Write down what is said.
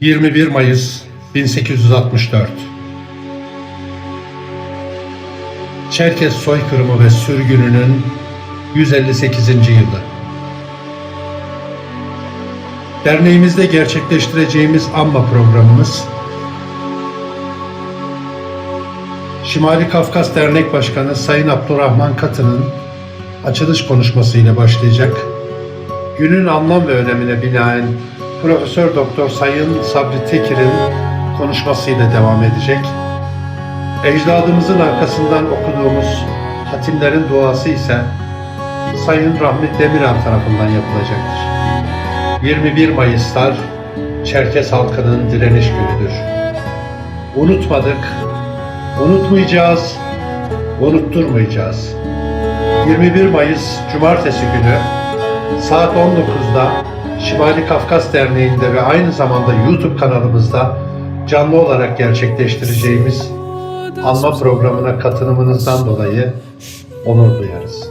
21 Mayıs 1864 Çerkes soykırımı ve sürgününün 158. yılı. Derneğimizde gerçekleştireceğimiz anma programımız Şimali Kafkas Dernek Başkanı Sayın Abdurrahman Katı'nın açılış konuşmasıyla başlayacak. Günün anlam ve önemine binaen Profesör Doktor Sayın Sabri Tekir'in konuşmasıyla devam edecek. Ecdadımızın arkasından okuduğumuz hatimlerin duası ise Sayın Rahmi Demirel tarafından yapılacaktır. 21 Mayıslar Çerkes halkının direniş günüdür. Unutmadık, unutmayacağız, unutturmayacağız. 21 Mayıs Cumartesi günü saat 19'da Şimali Kafkas Derneği'nde ve aynı zamanda YouTube kanalımızda canlı olarak gerçekleştireceğimiz anma programına katılımınızdan dolayı onur duyarız.